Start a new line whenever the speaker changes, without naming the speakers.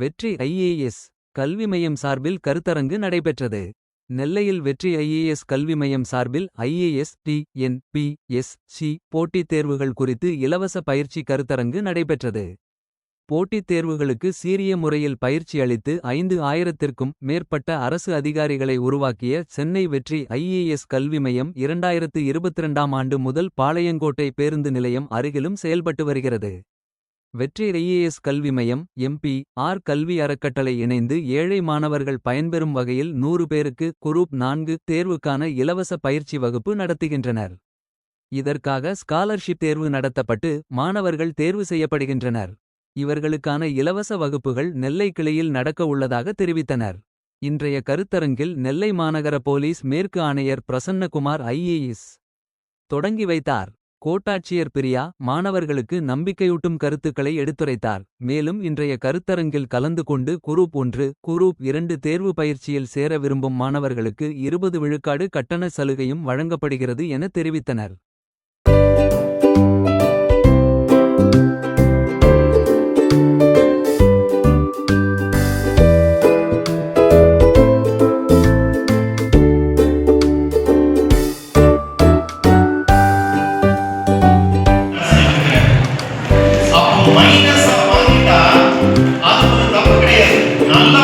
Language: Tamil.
வெற்றி ஐஏஎஸ் கல்வி மையம் சார்பில் கருத்தரங்கு நடைபெற்றது. நெல்லையில் வெற்றி ஐஏஎஸ் கல்வி மையம் சார்பில் IAS T N P S C போட்டித் தேர்வுகள் குறித்து இலவச பயிற்சி கருத்தரங்கு நடைபெற்றது. போட்டித் தேர்வுகளுக்கு சீரிய முறையில் பயிற்சி அளித்து ஐந்து ஆயிரத்திற்கும் மேற்பட்ட அரசு அதிகாரிகளை உருவாக்கிய சென்னை வெற்றி ஐஏஎஸ் கல்வி மையம் இரண்டாயிரத்து இருபத்திரண்டாம் ஆண்டு முதல் பாளையங்கோட்டை பேருந்து நிலையம் அருகிலும் செயல்பட்டு வருகிறது. வெற்றி ஐஏஎஸ் கல்வி மையம் எம்பி ஆர் கல்வி அறக்கட்டளை இணைந்து ஏழை மாணவர்கள் பயன்பெறும் வகையில் நூறு பேருக்கு குரூப் நான்கு தேர்வுக்கான இலவச பயிற்சி வகுப்பு நடத்துகின்றனர். இதற்காக ஸ்காலர்ஷிப் தேர்வு நடத்தப்பட்டு மாணவர்கள் தேர்வு செய்யப்படுகின்றனர். இவர்களுக்கான இலவச வகுப்புகள் நெல்லை கிளையில் நடக்க உள்ளதாக தெரிவித்தனர். இன்றைய கருத்தரங்கில் நெல்லை மாநகர போலீஸ் மேற்கு ஆணையர் பிரசன்னகுமார் ஐஏஎஸ் தொடங்கி வைத்தார். கோட்டாட்சியர் பிரியா மாணவர்களுக்கு நம்பிக்கையூட்டும் கருத்துக்களை எடுத்துரைத்தார். மேலும் இன்றைய கருத்தரங்கில் கலந்து கொண்டு குரூப் ஒன்று குரூப் இரண்டு தேர்வு பயிற்சியில் சேர விரும்பும் மாணவர்களுக்கு இருபது விழுக்காடு கட்டண சலுகையும் வழங்கப்படுகிறது என தெரிவித்தனர்.
மைனஸா மாறிட்டா அது ஒரு தப்பு கிடையாது. நல்லா